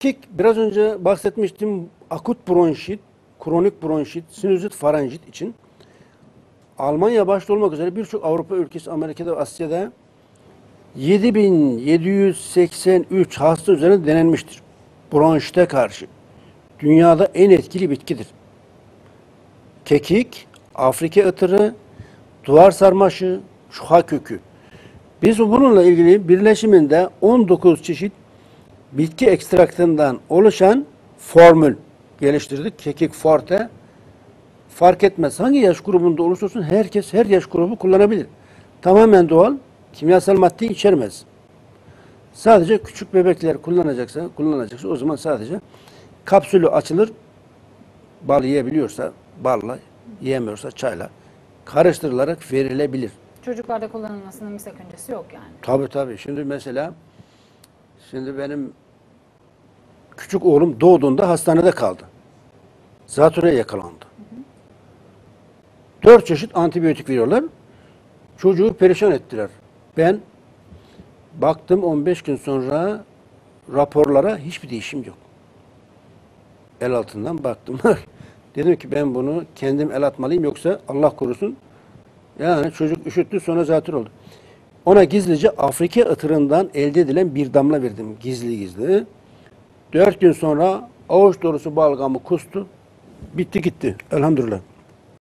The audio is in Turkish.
Kik biraz önce bahsetmiştim akut bronşit, kronik bronşit, sinüzit faranjit için Almanya başta olmak üzere birçok Avrupa ülkesi, Amerika'da ve Asya'da 7783 hasta üzerinde denenmiştir. Bronşite karşı. Dünyada en etkili bitkidir. Kekik, Afrika ıtırı, duvar sarmaşı, çuha kökü. Biz bununla ilgili birleşiminde 19 çeşit bitki ekstraktından oluşan formül geliştirdik. Kekik forte. Fark etmez. Hangi yaş grubunda olursa olsun herkes her yaş grubu kullanabilir. Tamamen doğal, kimyasal madde içermez. Sadece küçük bebekler kullanacaksa, kullanacaksa o zaman sadece kapsülü açılır. Bal yiyebiliyorsa balla, yiyemiyorsa çayla karıştırılarak verilebilir. Çocuklarda kullanılmasının bir sakıncası yok yani. Tabii tabii. Şimdi mesela şimdi benim küçük oğlum doğduğunda hastanede kaldı. Zatürreye yakalandı. Dört çeşit antibiyotik veriyorlar. Çocuğu perişan ettiler. Ben baktım 15 gün sonra raporlara hiçbir değişim yok. El altından baktım. Dedim ki ben bunu kendim el atmalıyım yoksa Allah korusun yani çocuk üşüttü sonra zatür oldu. Ona gizlice Afrika ıtırından elde edilen bir damla verdim gizli gizli. Dört gün sonra avuç dolusu balgamı kustu. Bitti gitti. Elhamdülillah.